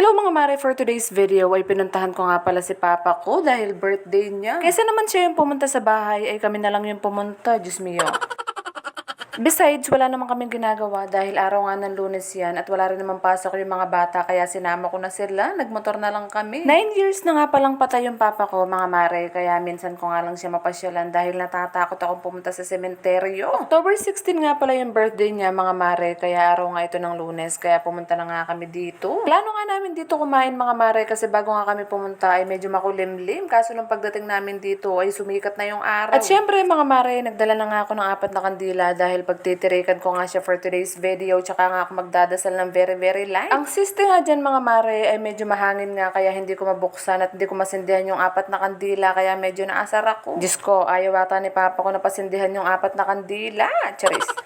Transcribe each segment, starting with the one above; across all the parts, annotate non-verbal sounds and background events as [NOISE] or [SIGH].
Hello mga mare, for today's video ay pinuntahan ko nga pala si papa ko dahil birthday niya. Kaysa naman siya yung pumunta sa bahay ay kami na lang yung pumunta, Diyos mio. Besides, wala naman kaming ginagawa dahil araw nga ng lunes yan at wala rin naman pasok yung mga bata kaya sinama ko na sila. Nagmotor na lang kami. Nine years na nga palang patay yung papa ko, mga mare, kaya minsan ko nga lang siya mapasyalan dahil natatakot akong pumunta sa sementeryo. October 16 nga pala yung birthday niya, mga mare, kaya araw nga ito ng lunes, kaya pumunta na nga kami dito. Plano nga namin dito kumain, mga mare, kasi bago nga kami pumunta ay medyo makulimlim. Kaso nung pagdating namin dito ay sumikat na yung araw. At syempre, mga mare, nagdala na nga ako ng apat na kandila dahil pagtitirikan ko nga siya for today's video, tsaka nga ako magdadasal ng very, very light. Ang siste nga dyan, mga mare, ay medyo mahangin nga, kaya hindi ko mabuksan at hindi ko masindihan yung apat na kandila, kaya medyo naasar ako. Diyos ko, ayaw ata ni Papa ko na pasindihan yung apat na kandila. Charis.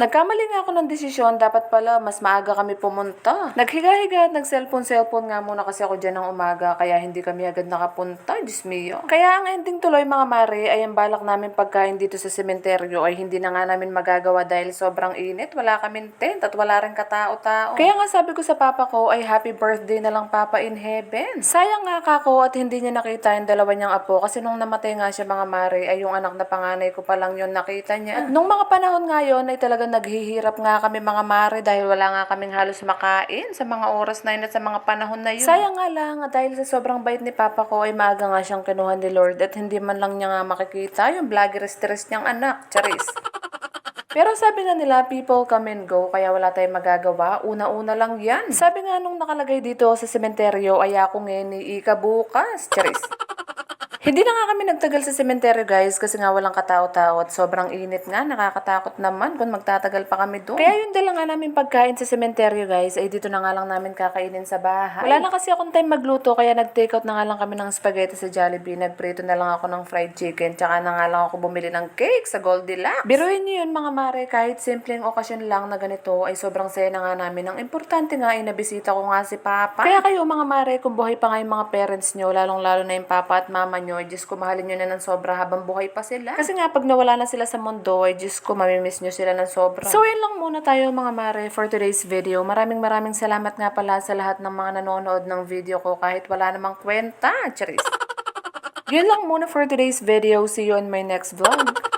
Nagkamali nga ako ng desisyon, dapat pala mas maaga kami pumunta. Naghiga-higa at nag-cellphone-cellphone nga muna kasi ako dyan ng umaga, kaya hindi kami agad nakapunta, Diyos mio. Kaya ang ending tuloy mga mare, ay ang balak namin pagkain dito sa sementeryo ay hindi na nga namin magagawa dahil sobrang init, wala kaming tent at wala rin katao-tao. Kaya nga sabi ko sa papa ko ay happy birthday na lang papa in heaven. Sayang nga kako at hindi niya nakita yung dalawa niyang apo kasi nung namatay nga siya mga mare ay yung anak na panganay ko pa lang yun nakita niya. At nung mga panahon nga yun ay talagang naghihirap nga kami mga mare dahil wala nga kaming halos makain sa mga oras na yun at sa mga panahon na yun. Sayang nga lang dahil sa sobrang bait ni papa ko ay maaga nga siyang kinuha ni Lord at hindi man lang niya nga makikita yung vlogger stress niyang anak. Charis. [LAUGHS] Pero sabi nga nila, people come and go, kaya wala tayong magagawa. Una-una lang yan. Sabi nga nung nakalagay dito sa sementeryo, ay ako ngayon ni Ika bukas. Charis. Hindi na nga kami nagtagal sa sementeryo guys kasi nga walang katao-tao at sobrang init nga, nakakatakot naman kung magtatagal pa kami doon. Kaya yun dala nga namin pagkain sa sementeryo guys ay dito na nga lang namin kakainin sa bahay. Wala na kasi akong time magluto kaya nag-take out na nga lang kami ng spaghetti sa Jollibee, nagprito na lang ako ng fried chicken, tsaka na nga lang ako bumili ng cake sa Goldilocks. Biruin niyo yun mga mare, kahit simpleng okasyon lang na ganito ay sobrang saya na nga namin. Ang importante nga ay nabisita ko nga si Papa. Kaya kayo mga mare, kung buhay pa nga yung mga parents nyo, lalong-lalo na yung Papa at Mama nyo, ay Diyos ko, mahalin nyo na ng sobra habang buhay pa sila. Kasi nga, pag nawala na sila sa mundo, ay Diyos ko, mamimiss nyo sila ng sobra. So, yun lang muna tayo mga mare for today's video. Maraming maraming salamat nga pala sa lahat ng mga nanonood ng video ko kahit wala namang kwenta. Charis. [LAUGHS] Yun lang muna for today's video. See you in my next vlog.